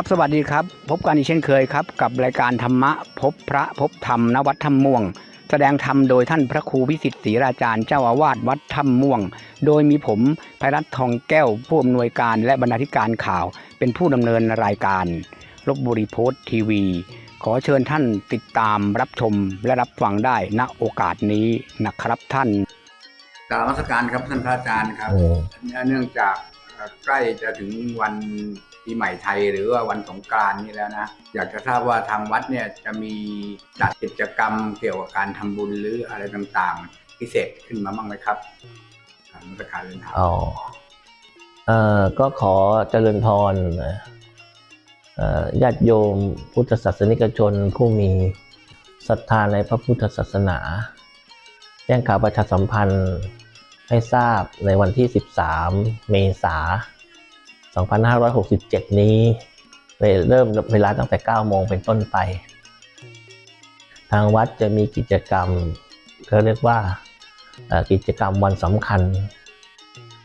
ครับสวัสดีครับ พบกันอีกเช่นเคยครับ กับรายการธรรมะพบพระพบธรรมนวัดถ้ำม่วง แสดงธรรมโดยท่านพระครูวิสิทธิ์ศรีราจารย์เจ้าอาวาสวัดถ้ำม่วง โดยมีผมภัยรัตน์ทองแก้วผู้อำนวยการและบรรณาธิการข่าว เป็นผู้ดำเนินรายการลบบุรีโพสต์ทีวี ขอเชิญท่านติดตามรับชมและรับฟังได้ณโอกาสนี้นะครับท่านกราบนมัสการครับท่านพระอาจารย์ครับอืมเนื่องจากเอ่อใกล้จะถึงวัน ปีใหม่ไทยหรือว่าวันสงกรานต์นี่แล้วนะ อยากจะทราบว่าทางวัดเนี่ยจะมีจัดกิจกรรมเกี่ยวกับการทำบุญหรืออะไรต่างๆ พิเศษขึ้นมาบ้างไหมครับทางราชการเรียนถามอ๋อเอ่อก็ขอเจริญพรนะญาติโยมพุทธศาสนิกชนผู้มีศรัทธาในพระพุทธศาสนาแจ้งข่าวประชาสัมพันธ์ให้ทราบในวันที่ 13 เมษายน 2567 นี้เริ่มเวลาตั้งแต่ 9 โมงเป็นต้นไป ทางวัดจะมีกิจกรรมเขาเรียกว่ากิจกรรมวันสำคัญ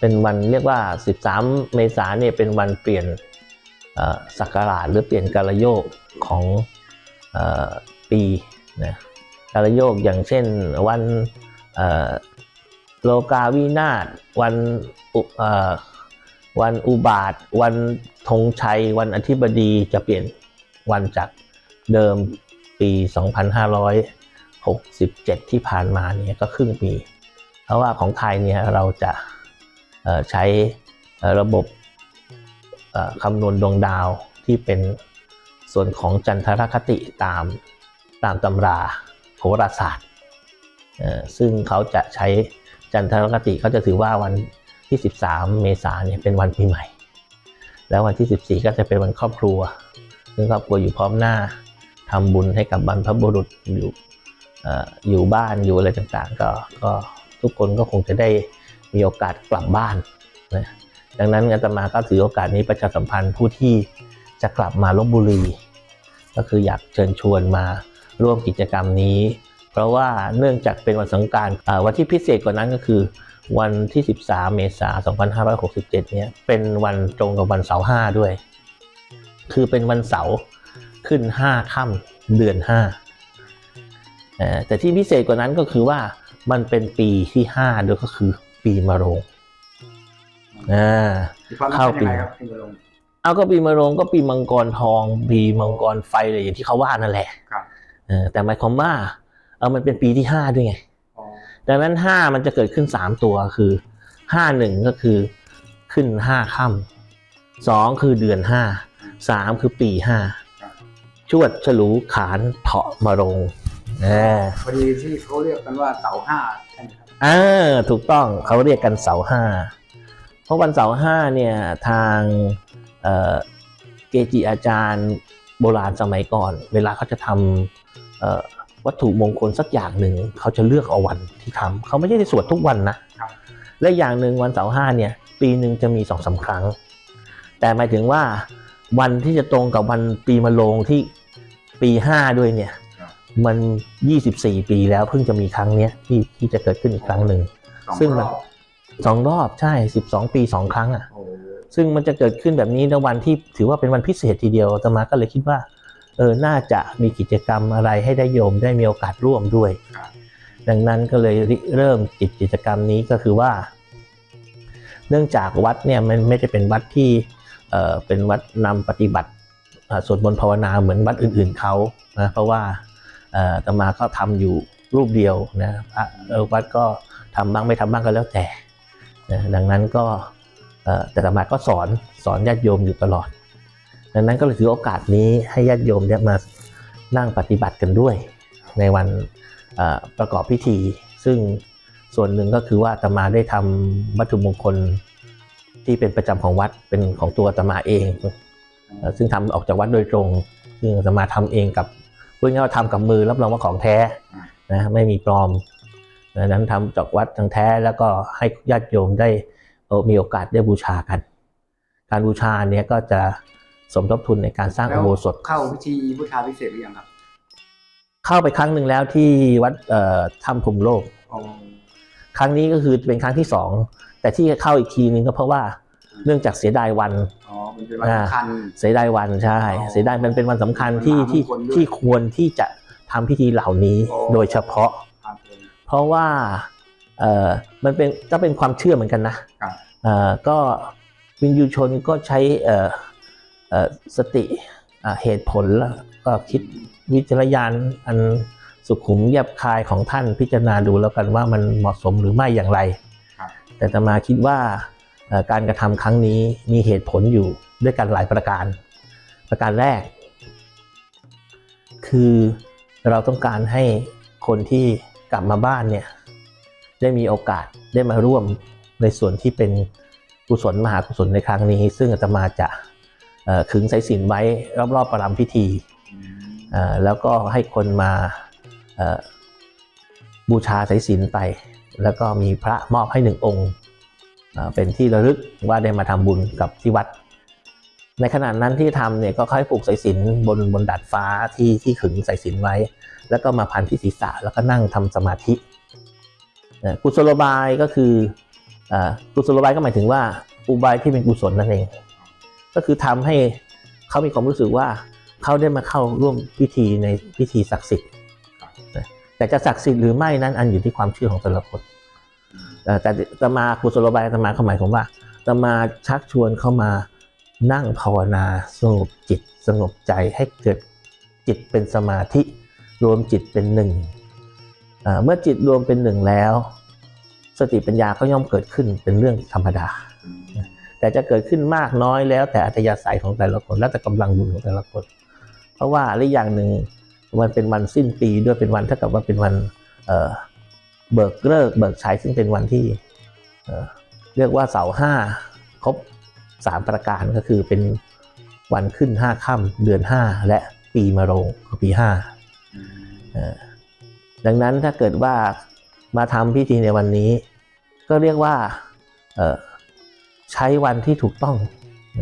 เป็นวันเรียกว่า 13 เมษายนเนี่ยเป็นวันเปลี่ยนศักราชหรือเปลี่ยนกาลโยกของอปีนะกาลโยกอย่างเช่นวันโลกาวินาศวันอุเอ่อ วันอุบาท วันธงชัย วันอธิบดีจะเปลี่ยนวันจากเดิมปี 2567 ที่ผ่านมาเนี่ยก็ครึ่งปี เพราะว่าของไทยเนี่ยเราจะใช้ระบบคำนวณดวงดาวที่เป็นส่วนของจันทรคติตามตามตำราโหราศาสตร์ ซึ่งเขาจะใช้จันทรคติเขาจะถือว่าวัน ที่ 13 เมษายนเนี่ยเป็นวันปีใหม่ แล้ววันที่ 14 ก็จะเป็นวันครอบครัว ซึ่งครอบครัวอยู่พร้อมหน้าทำบุญให้กับบรรพบุรุษอยู่อ่อยู่บ้านอยู่อะไรต่างๆ ก็ก็ทุกคนก็คงจะได้มีโอกาสกลับบ้านนะดังนั้นอาตมาก็ถือโอกาสนี้ประชาสัมพันธ์ผู้ที่จะกลับมาลบบุรี ก็คืออยากเชิญชวนมาร่วมกิจกรรมนี้ เพราะว่าเนื่องจากเป็นวันสงการวันที่พิเศษกว่านั้นก็คือ วันที่ 13 เมษายน 2567 เนี่ย เป็นวันตรงกับวันเสาร์ห้าด้วย คือเป็นวันเสาร์ขึ้น 5 ค่ำเดือน5เอ่อแต่ที่พิเศษกว่านั้นก็คือว่ามันเป็นปีที่ 5 ด้วยก็คือปีมะโรงอ่ามีความเข้าเป็นยังไงปีครับที่มาลงเอาก็ปีมะโรงก็ปีมังกรทอง ปีมังกรไฟอะไรอย่างที่เขาว่านั่นแหละครับเออแต่หมายความว่า เออมันเป็นปีที่ 5 ด้วยไงอ๋อ ดังนั้นห้ามันจะเกิดขึ้นสามตัวคือห้าหนึ่งก็คือขึ้นห้าค่ำสองคือเดือนห้าสามคือปีห้าชวดฉลูขานเถาะมะโรงเออพอดีที่เขาเรียกกันว่าเสาห้าใช่ไหมครับเออถูกต้องเขาเรียกกันเสาห้าเพราะวันเสาห้าเนี่ยทางเอ่อเกจิอาจารย์โบราณสมัยก่อน เวลาเขาจะทำเอ่อ วัตถุมงคลสักอย่างหนึ่งเขาจะเลือกเอาวันที่ทำเขาไม่ได้สวดทุกวันนะครับและอย่างหนึ่งวันเสาร์ห้าเนี่ย ปีหนึ่งจะมีสองสาครั้ง แต่หมายถึงว่าวันที่จะตรงกับวันปีมะโรงที่ปีห้าด้วยเนี่ยครับมัน 24 ปีแล้วเพิ่งจะมีครั้งเนี้ยที่ที่จะเกิดขึ้นอีกครั้งหนึ่งสองซึ่งรมันอบสองรอบใช่ 12 ปี2ครั้งอะโอ้ซึ่งมันจะเกิดขึ้นแบบนี้ในวันที่ถือว่าเป็นวันพิเศษทีเดียวอาตมาก็เลยคิดว่า เออน่าจะมีกิจกรรมอะไรให้ได้โยมได้มีโอกาสร่วมด้วยครับดังนั้นก็เลยริเริ่มกิจกิจกรรมนี้ก็คือว่า เนื่องจากวัดเนี่ยมันไม่ได้เป็นวัดที่เอ่อเป็นวัดนำปฏิบัติเอ่อสวดมนต์ภาวนาเหมือนวัดอื่นๆเขานะเพราะว่าเอ่ออาตมาก็ทำอยู่รูปเดียวนะพระเอ่อวัดก็ทำบ้างไม่ทำบ้างก็แล้วแต่นะดังนั้นก็เอ่อแต่อาตมาก็สอนสอนญาติโยมอยู่ตลอด ดังนั้นก็เลยถือโอกาสนี้ให้ญาติโยมเนี่ยมานั่งปฏิบัติกันด้วย ในวันประกอบพิธี ซึ่งส่วนหนึ่งก็คือว่าตมาได้ทำวัตถุมงคลที่เป็นประจำของวัดเป็นของตัวตมาเอง ซึ่งทำออกจากวัดโดยตรงซึ่งตมาทำเองกับพูดง่ายว่าทำกับมือรับรองว่าของแท้นะไม่มีปลอมดังนั้นทำจากวัดทางแท้แล้วก็ให้ญาติโยมได้มีโอกาสได้บูชากัน การบูชาเนี้ยก็จะ สมทบทุนในการสร้างแล้อุวโบสถเข้าพิธีพุทธาพิเศษหรือยังครับ เข้าไปครั้งหนึ่งแล้วที่วัดเอ่อถ้ำพรหมโลกอ๋อครั้งนี้ก็คือเป็นครั้งที่สองแต่ที่เข้าอีกทีนึงก็เพราะว่าเนื่องจากเสียดายวันอ๋อมันเป็นวันสำคัญเสียดายวันใช่อ๋อเสียดายมันเป็นวันสำคัญที่เป็นที่มหามงคลด้วยที่ควรที่จะทำพิธีเหล่านี้โอ้โดยเฉพาะครับผมเพราะว่าเออมันเป็นก็เป็นความเชื่อเหมือนกันนะครับเออก็วินยูชนก็ใช้เออเออ สติอ่าเหตุผลแล้วก็คิดวิจารณญาณอันสุขุมแยบคายของท่านพิจารณาดูแล้วกันว่ามันเหมาะสมหรือไม่อย่างไรครับแต่อาตมาคิดว่าเอ่อการกระทำครั้งนี้มีเหตุผลอยู่ด้วยกันหลายประการ ประการแรก คือเราต้องการให้คนที่กลับมาบ้านเนี่ยได้มีโอกาสได้มาร่วมในส่วนที่เป็นกุศลมหากุศลในครั้งนี้ ซึ่งอาตมาจะเอ่อ ขึงสายสิญจนไว้รอบๆประรำพิธีแล้วก็ให้คนมาบูชาสายสิญจนไป แล้วก็มีพระมอบให้หนึ่งองค์ เป็นที่ระลึกว่าได้มาทำบุญกับที่วัด ในขณะนั้นที่ทำเนี่ยก็ค่อยผูกสายสิญจนบนบนดาดฟ้าที่ที่ขึงสายสิญจนไว้ แล้วก็มาพันที่ศีรษะแล้วก็นั่งทำสมาธิกุศโลบายก็คือกุศโลบายก็หมายถึงว่าอุบายที่เป็นกุศลนั่นเอง ก็คือทำให้เขามีความรู้สึกว่าเขาได้มาเข้าร่วมพิธีในพิธีศักดิ์สิทธิ์แต่จะศักดิ์สิทธิ์หรือไม่นั้นอันอยู่ที่ความเชื่อของแต่ละคนแต่แตมากุศโลบายตมาเขาหมายความว่าตมาชักชวนเข้ามานั่งภาวนาสงบจิตสงบใจให้เกิดจิตเป็นสมาธิรวมจิตเป็นหนึ่งเมื่อจิตรวมเป็นหนึ่งแล้ว สติปัญญาก็ย่อมเกิดขึ้นเป็นเรื่องธรรมดา แต่จะเกิดขึ้นมากน้อยแล้ว แต่อัธยาศัยของแต่ละคน แล้วแต่กำลังบุญของแต่ละคน เพราะว่าหรืออย่างหนึ่งมันเป็นวันสิ้นปีด้วยเป็นวันเท่ากับว่าเป็นวันเเบิกเลิกเบิกใช้ซึ่งเป็นวันที่เเรียกว่าเสาห้าครบสามประการก็คือเป็นวันขึ้นห้าค่ำเดือนห้าและปีมะโรงคือปีห้าดังนั้นถ้าเกิดว่ามาทำพิธีในวันนี้ ก็เรียกว่า ใช้วันที่ถูกต้อง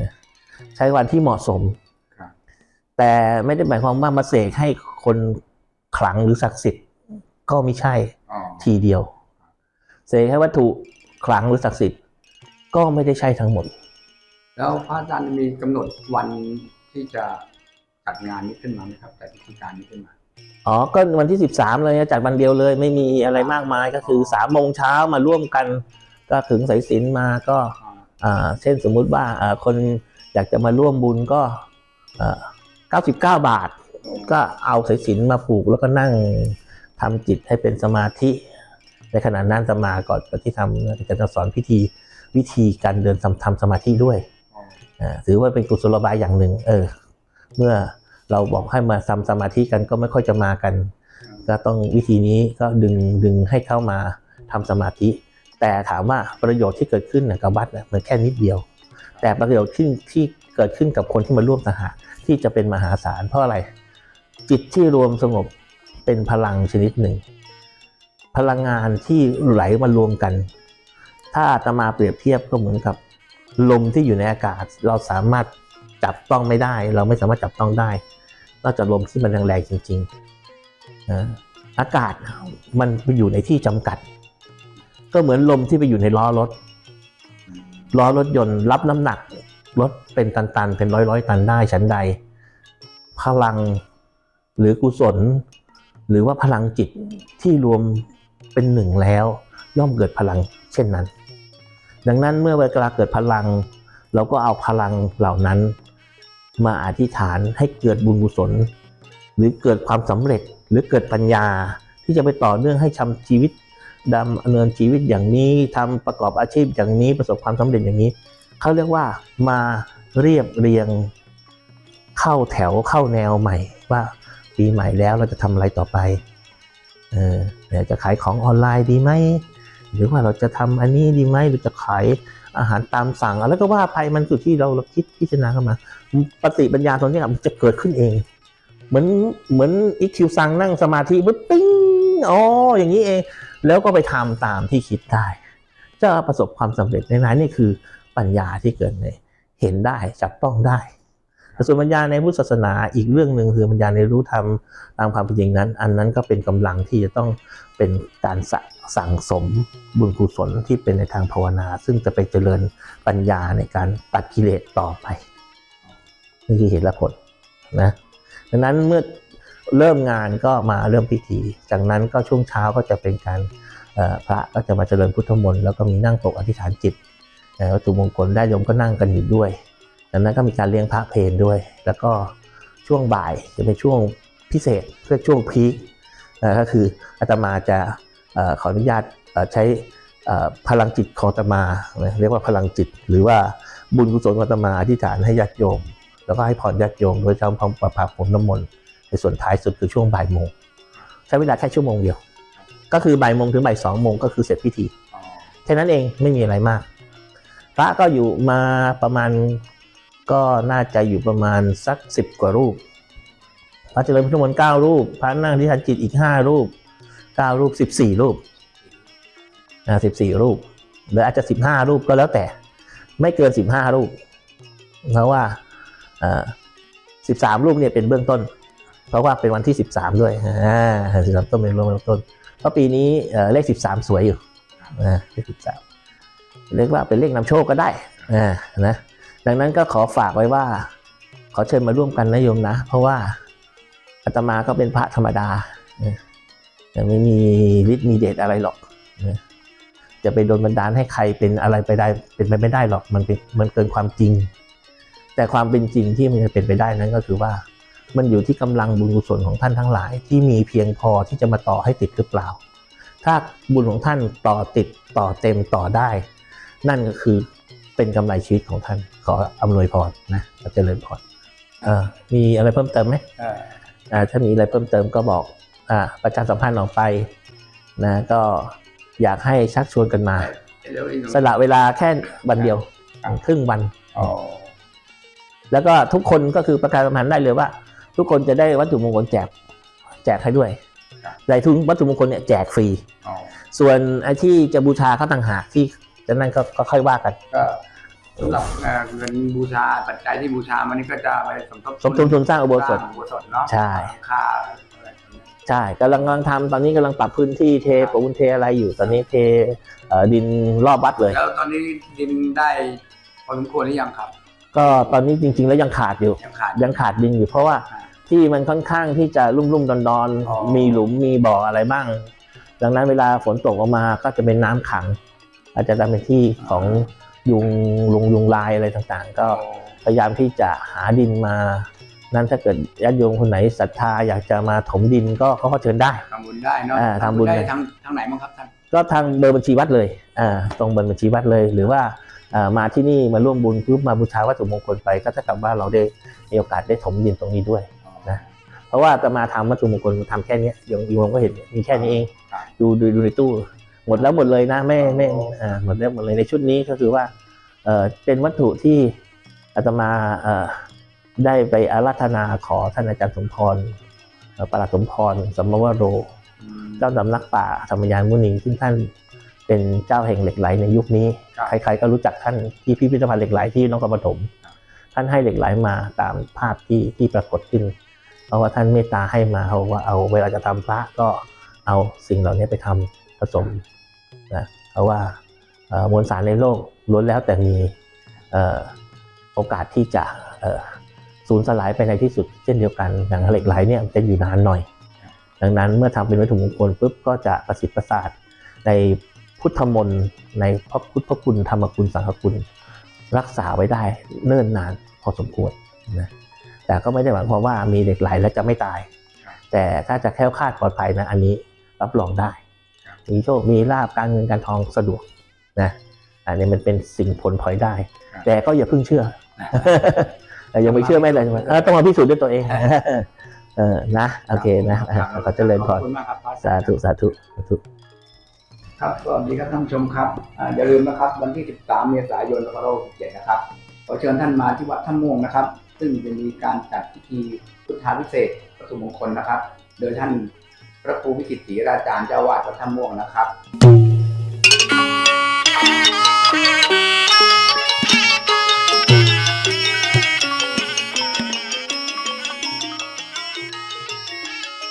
นะใช้วันที่เหมาะสมครับแต่ไม่ได้หมายความว่ามาเสกให้คนขลังหรือศักดิ์สิทธิ์ก็ไม่ใช่อ๋อทีเดียว เสกให้วัตถุขลังหรือศักดิ์สิทธิ์ก็ไม่ได้ใช่ทั้งหมด แล้วพระอาจารย์มีกำหนดวันที่จะจัดงานนี้ขึ้นมาไหมครับจัดพิธีการนี้ขึ้นมาอ๋อก็วันที่ 13 เลยนะจัดวันเดียวเลย ไม่มีอะไรมากมายก็คือ3ามโมงเช้ามาร่วมกัน ก็ถึงสายสิญจนมาก็อ่าอ่า เช่นสมมุติว่าคนอยากจะมาร่วมบุญก็ 99 บาท ก็เอาสายสิญจนมาผูกแล้วก็นั่งทำจิตให้เป็นสมาธิ ในขณะนั้นจะมาก่อนที่ทำจะจะสอนพิธีวิธีการเดินทำทำสมาธิด้วยถือว่าเป็นกุศโลบายอย่างหนึ่ง เออ เมื่อเราบอกให้มาทำสมาธิกันก็ไม่ค่อยจะมากัน ก็ต้องวิธีนี้ก็ดึงดึงให้เข้ามาทำสมาธิ แต่ถามว่าประโยชน์ที่เกิดขึ้นกับวัดน่ะมันแค่นิดเดียว แต่ประโยชน์ที่ที่เกิดขึ้นกับคนที่มาร่วมสหะที่จะเป็นมหาศาลเพราะอะไร จิตที่รวมสงบเป็นพลังชนิดหนึ่ง พลังงานที่ไหลมารวมกัน ถ้าอาตมาเปรียบเทียบก็เหมือนกับ ลมที่อยู่ในอากาศ เราสามารถจับต้องไม่ได้ เราไม่สามารถจับต้องได้นอกจากลมที่มันแรงๆจริงๆนะอากาศมันไปอยู่ในที่จำกัด ก็เหมือนลมที่ไปอยู่ในล้อรถ ล้อรถยนต์รับน้ำหนักรถเป็นตันๆ เป็นร้อยร้อยๆตันได้ชั้นใด พลังหรือกุศล หรือว่าพลังจิตที่รวมเป็นหนึ่งแล้ว ย่อมเกิดพลังเช่นนั้น ดังนั้นเมื่อเวลาเกิดพลัง เราก็เอาพลังเหล่านั้น มาอธิษฐานให้เกิดบุญกุศล หรือเกิดความสำเร็จหรือเกิดปัญญาที่จะไปต่อเนื่องให้ทำชีวิต ดำเนินชีวิตอย่างนี้ทำประกอบอาชีพอย่างนี้ประสบความสำเร็จอย่างนี้เขาเรียกว่ามาเรียบเรียงเข้าแถวเข้าแนวใหม่ ว่าปีใหม่แล้วเราจะทำอะไรต่อไปเออเดี๋ยวจะขายของออนไลน์ดีไหมหรือว่าเราจะทำอันนี้ดีไหมหรือจะขายอาหารตามสั่งอะไรก็ว่าไปมันสุดที่เราเราคิดพิจารณาเข้ามาปฏิปัญญาตรงนี้มันจะเกิดขึ้นเอง เหมือนเหมือนอีคิวซังนั่งสมาธิปุ๊บปิ้งอ๋ออย่างนี้เอง แล้วก็ไปทำตามที่คิดได้ จะประสบความสำเร็จในนั้นนี่คือปัญญาที่เกิดในเห็นได้จับต้องได้แต่ส่วนปัญญาในพุทธศาสนาอีกเรื่องหนึ่งคือปัญญาในรู้ธรรมตามความเป็นจริงนั้น อันนั้นก็เป็นกำลังที่จะต้องเป็นการสะสั่งสมบุญกุศลที่เป็นในทางภาวนา ซึ่งจะไปเจริญปัญญาในการตัดกิเลสต่อไปนี่คือเหตุและผลนะดังนั้นเมื่อ เริ่มงานก็มาเริ่มพิธี จากนั้นก็ช่วงเช้าก็จะเป็นการพระก็จะมาเจริญพุทธมนต์แล้วก็มีนั่งปกอธิษฐานจิตเอ่อวัตถุมงคลได้โยมก็นั่งกันอยู่ด้วย จากนั้นก็มีการเลี้ยงพระเพลด้วย แล้วก็ช่วงบ่ายจะเป็นช่วงพิเศษเพื่อช่วงพีคก็คืออาตมาจะอขออนุญาตใช้พลังจิตของอาตมาเรียกว่าพลังจิต หรือว่าบุญกุศลของอาตมาอธิษฐานให้ญาติโยม แล้วก็ให้พรญาติโยมโดยทำความประพาผมน้ำมนต์ ส่วนท้ายสุดคือช่วงบ่ายโมง ใช้เวลาแค่ชั่วโมงเดียว ก็คือบ่ายโมงถึงบ่ายสองโมงก็คือเสร็จพิธีแค่นั้นเองไม่มีอะไรมาก พระก็อยู่มาประมาณก็น่าจะอยู่ประมาณสักสิบกว่ารูป พระเจริญพุทธมนต์เก้ารูป พระนั่งที่ทันจิตอีกห้ารูปเก้ารูปสิบสี่รูปอ่าสิบสี่รูปหรืออาจจะสิบห้ารูปก็แล้วแต่ ไม่เกินสิบห้ารูปเพราะว่าสิบสามรูปเนี่ยเป็นเบื้องต้น เพราะว่าเป็นวันที่สิบสามด้วยอ่าสิบสามต้นเป็นเบื้องต้น เพราะปีนี้เลขสิบสามสวยอยู่อ่าเลขสิบสามเรียกว่าเป็นเลขนำโชคก็ได้อ่านะดังนั้นก็ขอฝากไว้ว่า ขอเชิญมาร่วมกันนะโยมนะ เพราะว่าอาตมาก็เป็นพระธรรมดานะยังไม่มีฤทธิ์มีเดชอะไรหรอก จะไปโดนบันดาลให้ใครเป็นอะไรไปได้เป็นไปไม่ได้หรอกมันเป็นมันเกินความจริง แต่ความเป็นจริงที่มันจะเป็นไปได้นั้นก็คือว่า มันอยู่ที่กำลังบุญกุศลของท่านทั้งหลาย ที่มีเพียงพอที่จะมาต่อให้ติดหรือเปล่า ถ้าบุญของท่านต่อติดต่อเต็มต่อได้ นั่นก็คือเป็นกำไรชีวิตของท่าน ขออำนวยพรนะขอเจริญพรเอ่อมีอะไรเพิ่มเติมไหมอ่าถ้ามีอะไรเพิ่มเติมก็บอกอ่าประชาสัมพันธ์ออกไปนะก็อยากให้ชักชวนกันมา สละเวลาแค่วันเดียวครับครึ่งวันอ๋อแล้วก็ทุกคนก็คือประกาศสัมพันธ์ได้เลยว่า ทุกคนจะได้วัตถุมงคลแจกแจกให้ด้วยครับแต่ทุนวัตถุมงคลเนี่ยแจกฟรีอ๋อส่วนไอ้ที่จะบูชาเขาต่างหากที่จะนั่นก็ก็ค่อยว่ากันก็สำหรับเอ่อเงินบูชาปัจจัยที่บูชามันนี่ก็จะไปสมทบสมทบทุนสร้างอุโบสถร้างอุโบสถเนาะใช่ค่าอะไรพวกนี้ใช่กำลังกำลังทำตอนนี้กำลังปรับพื้นที่เทปูนเทอะไรอยู่ ตอนนี้เทเอ่อดินรอบวัดเลย แล้วตอนนี้ดินได้พอสมควรหรือยังครับ ก็ตอนนี้จริง ๆ แล้วยังขาดอยู่ยังขาดยังขาดดินอยู่เพราะว่าอ่า ที่มันค่อนข้างที่จะลุ่มๆดอนอ๋อๆมีหลุมมีบ่ออะไรบ้าง ดังนั้นเวลาฝนตกออกมาก็จะเป็นน้ำขัง อาจจะทำเป็นที่ของยุงลุงยุงลายอะไรต่างๆ ก็พยายามที่จะหาดินมา นั้นถ้าเกิดญาติโยมคนไหนศรัทธาอยากจะมาถมดินก็เขาก็เชิญได้ ทำบุญได้เนาะอ่าทำบุญได้ ได้ทางทางไหนบ้างครับท่าน ก็ทางเบอร์บัญชีวัดเลยอ่าตรงเบอร์บัญชีวัดเลย หรือว่าอ่ามาที่นี่มาร่วมบุญปุ๊บมาบูชาวัตถุมงคลไป ก็เท่ากับว่าเราได้มีโอกาสได้ถมดินตรงนี้ด้วยนะเพ ราะว่าจะมาทำวัตถุมงคลทำแค่เนี้ยโยมโยมก็เห็นมีแค่นี้เองครับดูดูดูในตู้ หมดแล้วหมดเลยนะไม่ไม่อ่าหมดแล้วหมดเลยในชุดนี้ก็คือว่าเออเป็นวัตถุที่อาตมาเอ่อได้ไปอาราธนาขอท่านอาจารย์สมพรเอ่อประหลัดสมพรสมมวโรอืมเจ้าสำนักป่าธรรมยานมุนีซึ่งท่านเป็นเจ้าแห่งเหล็กไหลในยุคนี้ครับใครๆก็รู้จักท่านที่พิพิธภัณฑ์เหล็กไหลที่นครปฐมครับท่านให้เหล็กไหลมาตามภาพที่ที่ปรากฏขึ้น เพราะว่าท่านเมตตาให้มาเขาว่าเอาเวลาจะทำพระก็เอาสิ่งเหล่านี้ไปทำผสมนะเพราะว่ามวลสารในโลกล้วนแล้วแต่มีโอกาสที่จะสูญสลายไปในที่สุดเช่นเดียวกันอย่างเหล็กไหลเนี่ยจะอยู่นานหน่อย ดังนั้นเมื่อทำเป็นวัตถุมงคลปุ๊บก็จะประสิทธิ์ประสาทในพุทธมนต์ในพระพุทธคุณธรรมคุณสังฆคุณ รักษาไว้ได้เนิ่นนานพอสมควรนะ แต่ก็ไม่ได้หมายความว่ามีเหล็กไหลแล้วจะไม่ตาย แต่ถ้าจะแคล้วคลาดปลอดภัยนะอันนี้รับรองได้ มีโชค มีลาบการเงินการทองสะดวกนะ อันนี้มันเป็นสิ่งผลพลอยได้ แต่ก็อย่าเพิ่งเชื่อแต่ยังไม่เชื่อไม่เลยเออต้องมาพิสูจน์ด้วยตัวเองเออนะโอเคนะอะขอเจริญพขอรบคุณมากครับพระอจสารย์ธุสาธุสาธุครับสวัสดีครับท่านผู้ชมครับอ่าอย่าลืมนะครับ วันที่ 13 เมษายน2567นะครับขอเชิญท่านมาที่วัดท่าม่วงนะครับ ซึ่งจะมีการจัดพิธีพุทธาพิเศษกวัตถุมงคลนะครับ โดยท่านพระครูวิสิตศรีราจารย์เจ้าวาดวัดท่าม่วงนะครับ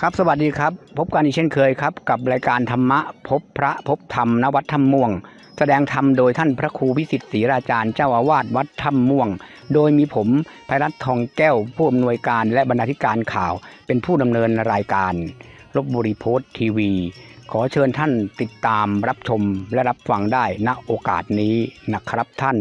ครับสวัสดีครับ พบกันอีกเช่นเคยครับ กับรายการธรรมะพบพระพบธรรมนวัดถ้ำม่วง แสดงธรรมโดยท่านพระครูวิสิทธิศรีราจารย์เจ้าอาวาสวัดถ้ำม่วง โดยมีผมภัยรัตน์ทองแก้ว ผู้อำนวยการและบรรณาธิการข่าว เป็นผู้ดำเนินรายการลบบุรีโพสต์ทีวี ขอเชิญท่านติดตามรับชมและรับฟังได้ณโอกาสนี้นะครับท่าน